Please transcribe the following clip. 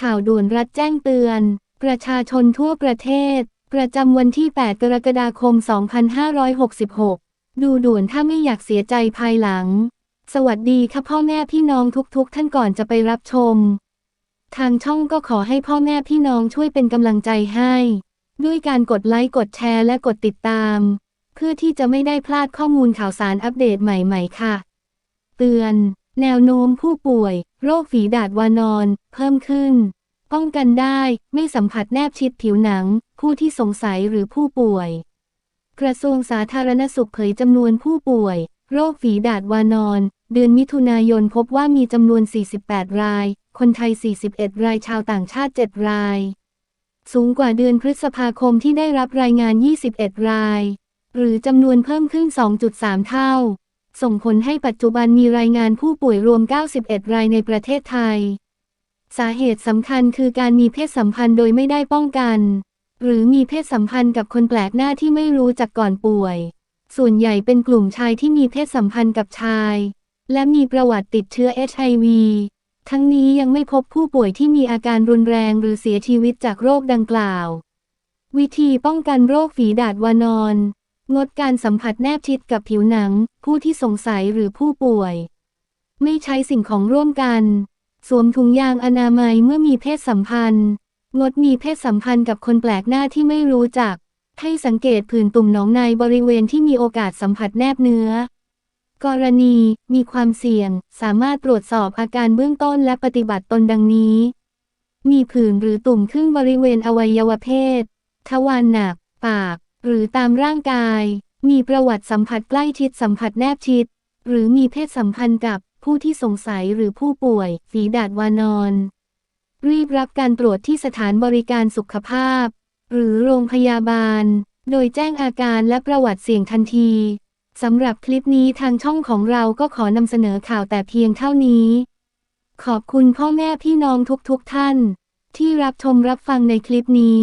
ข่าวด่วนรัฐแจ้งเตือน ประชาชนทั่วประเทศ ประจำวันที่ 8 กรกฎาคม 2566 ดูด่วนถ้าไม่อยากเสียใจภายหลัง สวัสดีค่ะพ่อแม่พี่น้องทุกๆ ท่านก่อนจะไปรับชม ทางช่องก็ขอให้พ่อแม่พี่น้องช่วยเป็นกำลังใจให้ ด้วยการกดไลค์กดแชร์และกดติดตาม เพื่อที่จะไม่ได้พลาดข้อมูลข่าวสารอัปเดตใหม่ ๆ ค่ะ เตือน แนวโน้มผู้ป่วย โรคฝีดาดวานอน เพิ่มขึ้น ป้องกันได้ไม่สัมผัสแนบชิดผิวหนัง ผู้ที่สงสัยหรือผู้ป่วย กระทรวงสาธารณสุขเผยจำนวนผู้ป่วย โรคฝีดาดวานอน เดือนมิถุนายนพบว่ามีจำนวน 48 ราย คนไทย 41 รายชาวต่างชาติ 7 ราย สูงกว่าเดือนพฤษภาคมที่ได้รับรายงาน 21 ราย หรือจำนวนเพิ่มขึ้น 2.3 เท่า ส่งผลให้ปัจจุบันมีรายงานผู้ป่วยรวม 91 รายในประเทศไทย สาเหตุสำคัญคือการมีเพศสัมพันธ์โดยไม่ได้ป้องกัน หรือมีเพศสัมพันธ์กับคนแปลกหน้าที่ไม่รู้จักก่อนป่วย ส่วนใหญ่เป็นกลุ่มชายที่มีเพศสัมพันธ์กับชาย และมีประวัติติดเชื้อ HIV ทั้งนี้ยังไม่พบผู้ป่วยที่มีอาการรุนแรงหรือเสียชีวิตจากโรคดังกล่าว วิธีป้องกันโรคฝีดาดวานอน งดการสัมผัสแนบชิดกับผิวหนัง ผู้ที่สงสัยหรือผู้ป่วย ไม่ใช้สิ่งของร่วมกัน สวมถุงยางอนามัยเมื่อมีเพศสัมพันธ์ งดมีเพศสัมพันธ์กับคนแปลกหน้าที่ไม่รู้จัก ให้สังเกตผื่นตุ่มหนองในบริเวณที่มีโอกาสสัมผัสแนบเนื้อ กรณีมีความเสี่ยง สามารถตรวจสอบอาการเบื้องต้นและปฏิบัติตนดังนี้ มีผื่นหรือตุ่มขึ้นบริเวณอวัยวะเพศ ทวารหนัก ปาก หรือตามร่างกาย มีประวัติสัมผัสใกล้ชิดสัมผัสแนบชิด หรือมีเพศสัมพันธ์กับผู้ที่สงสัยหรือผู้ป่วย ฝีดาดวานอน รีบรับการตรวจที่สถานบริการสุขภาพ หรือโรงพยาบาล โดยแจ้งอาการและประวัติเสี่ยงทันทีสำหรับคลิปนี้ทางช่องของเราก็ขอนำเสนอข่าวแต่เพียงเท่านี้ ขอบคุณพ่อแม่พี่น้องทุกๆทท่าน ที่รับชมรับฟังในคลิปนี้